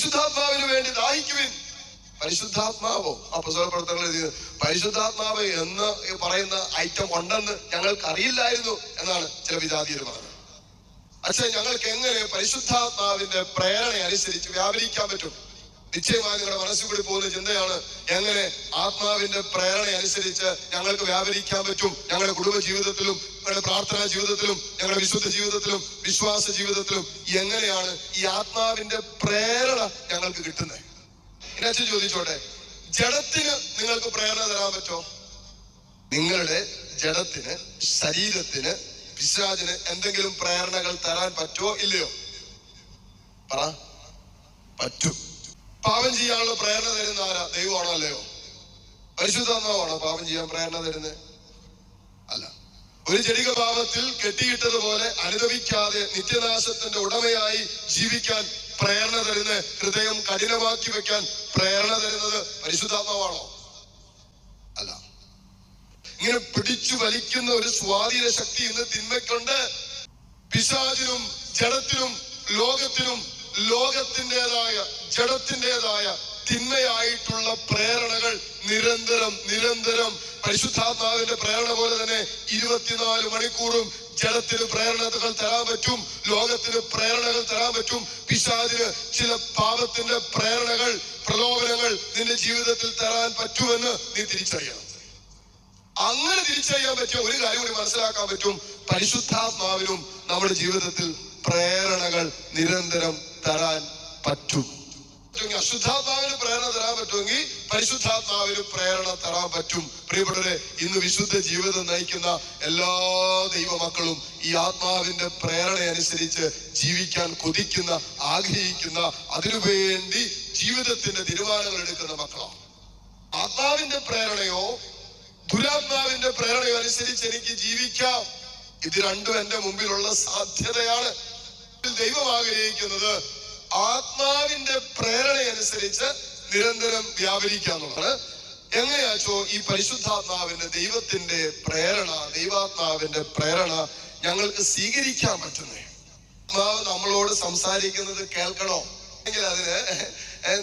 പരിശുദ്ധാത്മാവിന് വേണ്ടി ദാഹിക്കുവിൻ. പരിശുദ്ധാത്മാവോ? അപ്പസ്വല പ്രവർത്തനങ്ങൾ എഴുതിയത് പരിശുദ്ധാത്മാവ് എന്ന് പറയുന്ന ഐറ്റം ഉണ്ടെന്ന് ഞങ്ങൾക്ക് അറിയില്ലായിരുന്നു എന്നാണ് ചില വിജാതിയർ പറഞ്ഞത്. അച്ഛൻ ഞങ്ങൾക്ക് എങ്ങനെ പരിശുദ്ധാത്മാവിന്റെ പ്രേരണ അനുസരിച്ച് വ്യാപരിക്കാൻ പറ്റും? നിശ്ചയമായി നിങ്ങളുടെ മനസ്സിൽ കൂടി പോകുന്ന ചിന്തയാണ് എങ്ങനെ ആത്മാവിന്റെ പ്രേരണ അനുസരിച്ച് ഞങ്ങൾക്ക് വ്യാപരിക്കാൻ പറ്റും. ഞങ്ങളുടെ കുടുംബ ജീവിതത്തിലും ഞങ്ങളുടെ പ്രാർത്ഥനാ ജീവിതത്തിലും ഞങ്ങളുടെ വിശുദ്ധ ജീവിതത്തിലും വിശ്വാസ ജീവിതത്തിലും എങ്ങനെയാണ് ഈ ആത്മാവിന്റെ പ്രേരണ ഞങ്ങൾക്ക് കിട്ടുന്നത്? ഇനി ചോദിച്ചോട്ടെ ജഡത്തിന് നിങ്ങൾക്ക് പ്രേരണ തരാൻ പറ്റോ? നിങ്ങളുടെ ജഡത്തിന് ശരീരത്തിന് പിശാചിന് എന്തെങ്കിലും പ്രേരണകൾ തരാൻ പറ്റുമോ ഇല്ലയോ? പറ. പറ്റും. പാപം ചെയ്യാനുള്ള പ്രേരണ തരുന്ന ആരാ? ദൈവമാണോ അല്ലയോ? പരിശുദ്ധാത്മാവാണോ പാപം ചെയ്യാൻ പ്രേരണ തരുന്നത് അല്ല. ഒരു ചെടിക പാപത്തിൽ കെട്ടിയിട്ടതുപോലെ അനുഭവിക്കാതെ നിത്യനാശത്തിന്റെ ഉടമയായി ജീവിക്കാൻ പ്രേരണ തരുന്ന ഹൃദയം കഠിനമാക്കി വെക്കാൻ പ്രേരണ തരുന്നത് പരിശുദ്ധാത്മാവാണോ അല്ല. ഇങ്ങനെ പിടിച്ചു വലിക്കുന്ന ഒരു സ്വാധീന ശക്തി ഇന്ന് തിന്മയ്ക്കുണ്ട്. പിശാചിനും ജഡത്തിനും ലോകത്തിനും ലോകത്തിന്റെതായ ജഡത്തിന്റെതായ തിന്മയായിട്ടുള്ള പ്രേരണകൾ നിരന്തരം നിരന്തരം പരിശുദ്ധാത്മാവിന്റെ പ്രേരണ പോലെ തന്നെ ഇരുപത്തിനാല് മണിക്കൂറും ജഡത്തിന് പ്രേരണകൾ തരാൻ പറ്റും ലോകത്തിന് പ്രേരണകൾ തരാൻ പറ്റും. പിശാദിന് ചില പാപത്തിന്റെ പ്രേരണകൾ പ്രലോഭനങ്ങൾ നിന്റെ ജീവിതത്തിൽ തരാൻ പറ്റുമെന്ന് നീ തിരിച്ചറിയണം. അങ്ങനെ തിരിച്ചറിയാൻ പറ്റിയ ഒരു കാര്യം കൂടി മനസ്സിലാക്കാൻ പറ്റും. പരിശുദ്ധാത്മാവിനും നമ്മുടെ ജീവിതത്തിൽ പ്രേരണകൾ നിരന്തരം തരാൻ പറ്റും. അശുദ്ധാത്മാവിന് പ്രേരണ തരാൻ പറ്റുമെങ്കിൽ പരിശുദ്ധാത്മാവിന് പ്രേരണ തരാൻ പറ്റും. പ്രിയപ്പെട്ടവരെ ഇന്ന് വിശുദ്ധ ജീവിതം നയിക്കുന്ന എല്ലാ ദൈവമക്കളും ഈ ആത്മാവിന്റെ പ്രേരണ അനുസരിച്ച് ജീവിക്കാൻ കൊതിക്കുന്ന ആഗ്രഹിക്കുന്ന അതിനുവേണ്ടി ജീവിതത്തിന്റെ തീരുമാനങ്ങൾ എടുക്കുന്ന മക്കളാണ്. ആത്മാവിന്റെ പ്രേരണയോ ദുരാത്മാവിന്റെ പ്രേരണയോ അനുസരിച്ച് എനിക്ക് ജീവിക്കാം. ഇത് രണ്ടും എന്റെ മുമ്പിലുള്ള സാധ്യതയാണ്. ദൈവം ആഗ്രഹിക്കുന്നത് ആത്മാവിന്റെ പ്രേരണയനുസരിച്ച് നിരന്തരം വ്യാപരിക്കാന്നുള്ളതാണ് എങ്ങനെയാച്ചോ ഈ പരിശുദ്ധാത്മാവിന്റെ ദൈവത്തിന്റെ പ്രേരണ ദൈവാത്മാവിന്റെ പ്രേരണ ഞങ്ങൾക്ക് സ്വീകരിക്കാൻ പറ്റുന്നേ? ആത്മാവ് നമ്മളോട് സംസാരിക്കുന്നത് കേൾക്കണോ? അല്ലെങ്കിൽ അതിന്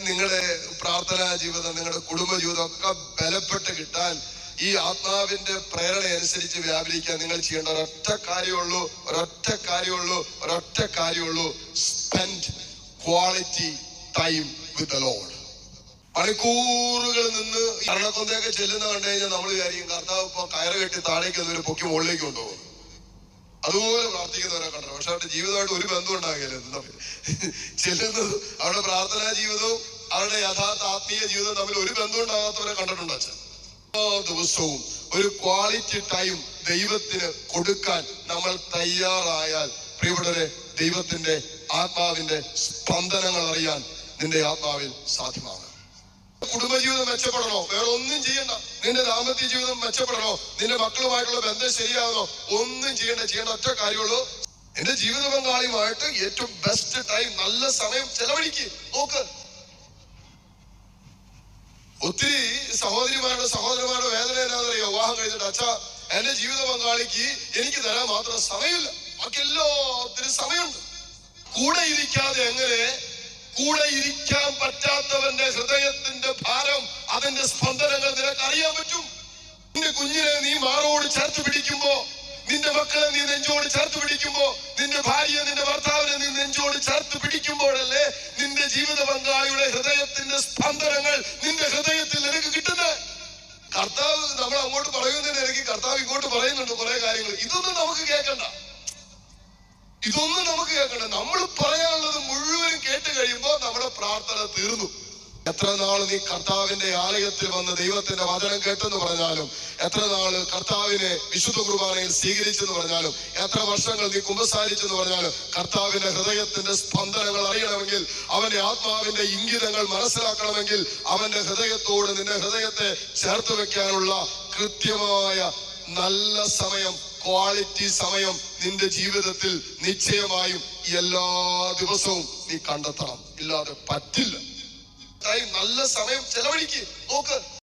നിങ്ങളുടെ പ്രാർത്ഥനാ ജീവിതം നിങ്ങളുടെ കുടുംബ ജീവിതം ഒക്കെ ബലപ്പെട്ട് കിട്ടാൻ ഈ ആത്മാവിന്റെ പ്രേരണ അനുസരിച്ച് വ്യാപരിക്കാൻ നിങ്ങൾ ചെയ്യേണ്ട ഒരൊറ്റ കാര്യമുള്ളൂ ഒരൊറ്റ കാര്യമുള്ളൂ ഒരൊറ്റ കാര്യമുള്ളൂ. Spend quality time with Lord മണിക്കൂറുകൾ നിന്ന് മരണക്കൊന്തയൊക്കെ ചെല്ലുന്ന കണ്ടു കഴിഞ്ഞാൽ നമ്മൾ വിചാരിക്കും കർത്താവ് ഇപ്പൊ കയറ് കെട്ടി താഴേക്ക് ഒരു പൊക്കി മുകളിലേക്ക് കൊണ്ടുപോകും. അതുപോലെ പ്രാർത്ഥിക്കുന്നവരെ കണ്ടു. പക്ഷെ അവരുടെ ജീവിതമായിട്ട് ഒരു ബന്ധം ഉണ്ടാകില്ല. ചെല്ലുന്നത് അവരുടെ പ്രാർത്ഥനാ ജീവിതവും അവരുടെ യഥാർത്ഥ ആത്മീയ ജീവിതവും തമ്മിൽ ഒരു ബന്ധം ഉണ്ടാകാത്തവരെ കണ്ടിട്ടുണ്ട് അച്ഛൻ. എല്ലാ ദിവസവും ഒരു ക്വാളിറ്റി ടൈം ദൈവത്തിന് കൊടുക്കാൻ നമ്മൾ തയ്യാറായാൽ പ്രിയപ്പെട്ടവരെ ദൈവത്തിന്റെ ആത്മാവിന്റെ സ്പന്ദനങ്ങൾ അറിയാൻ നിന്റെ ആത്മാവിൽ സാധ്യമാണ് കുടുംബജീവിതം മെച്ചപ്പെടണോ? വേറെ ഒന്നും ചെയ്യണ്ട. നിന്റെ ദാമ്പത്യ ജീവിതം മെച്ചപ്പെടണോ? നിന്റെ മക്കളുമായിട്ടുള്ള ബന്ധം ശരിയാകണോ ഒന്നും ചെയ്യണ്ട. ചെയ്യേണ്ട ഒറ്റ കാര്യമുള്ളൂ. എന്റെ ജീവിത പങ്കാളിയുമായിട്ട് ഏറ്റവും ബെസ്റ്റ് ടൈം നല്ല സമയം ചെലവഴിക്ക്. നോക്ക്. ഒത്തിരി സഹോദരിമാരുടെ സഹോദരന്മാരുടെ വേദന എന്നാണെന്നറിയോ വിവാഹം കഴിഞ്ഞിട്ട് അച്ഛാ എന്റെ ജീവിത പങ്കാളിക്ക് എനിക്ക് തരാൻ മാത്രം സമയമില്ല. ബാക്കി എല്ലാത്തിനും സമയമുണ്ട്. കൂടെ ഇരിക്കാതെ എങ്ങനെ കൂടെ ഇരിക്കാൻ പറ്റാത്തവന്റെ ഹൃദയത്തിന്റെ ഭാരം അതിന്റെ സ്പന്ദനങ്ങൾ നിനക്ക് അറിയാൻ പറ്റും? നിന്റെ കുഞ്ഞിനെ നീ മാറോട് ചേർത്ത് പിടിക്കുമ്പോ നിന്റെ മക്കളെ നീ നെഞ്ചോട് ചേർത്ത് പിടിക്കുമ്പോ നിന്റെ ഭാര്യയെ നിന്റെ ഭർത്താവിനെ നീ നെഞ്ചോട് ചേർത്ത് പിടിക്കുമ്പോഴല്ലേ നിന്റെ ജീവിത പങ്കാളിയുടെ ഹൃദയത്തിന്റെ സ്പന്ദനങ്ങൾ നിന്റെ ഹൃദയത്തിൽ നിനക്ക് കിട്ടുന്നത്? കർത്താവ് നമ്മൾ അങ്ങോട്ട് പറയുന്നതിന് ഇടയ്ക്ക് കർത്താവ് ഇങ്ങോട്ട് പറയുന്നുണ്ട് കുറെ കാര്യങ്ങൾ. ഇതൊന്നും നമുക്ക് കേൾക്കണ്ട. ഇതൊന്നും നമുക്ക് കേൾക്കണ്ട. നമ്മൾ കേട്ട് കഴിയുമ്പോൾ നമ്മുടെ പ്രാർത്ഥന തീർന്നു. എത്ര നാൾ നീ കർത്താവിന്റെ ആലയത്തിൽ വന്ന് ദൈവത്തിന്റെ വചനം കേട്ടെന്ന് പറഞ്ഞാലും എത്ര നാൾ കർത്താവിനെ വിശുദ്ധ കുർബാനയിൽ സ്വീകരിച്ചെന്ന് പറഞ്ഞാലും എത്ര വർഷങ്ങൾ നീ കുമ്പസാരിച്ചെന്ന് പറഞ്ഞാലും കർത്താവിന്റെ ഹൃദയത്തിന്റെ സ്പന്ദനങ്ങൾ അറിയണമെങ്കിൽ അവന്റെ ആത്മാവിന്റെ ഇംഗിതങ്ങൾ മനസ്സിലാക്കണമെങ്കിൽ അവന്റെ ഹൃദയത്തോട് നിന്റെ ഹൃദയത്തെ ചേർത്ത് വെക്കാനുള്ള കൃത്യമായ നല്ല സമയം ക്വാളിറ്റി സമയം നിന്റെ ജീവിതത്തിൽ നിശ്ചയമായും എല്ലാ ദിവസവും നീ കണ്ടെത്തണം. ഇല്ലാതെ പറ്റില്ല. നല്ല സമയം ചെലവഴിക്ക്. നോക്ക്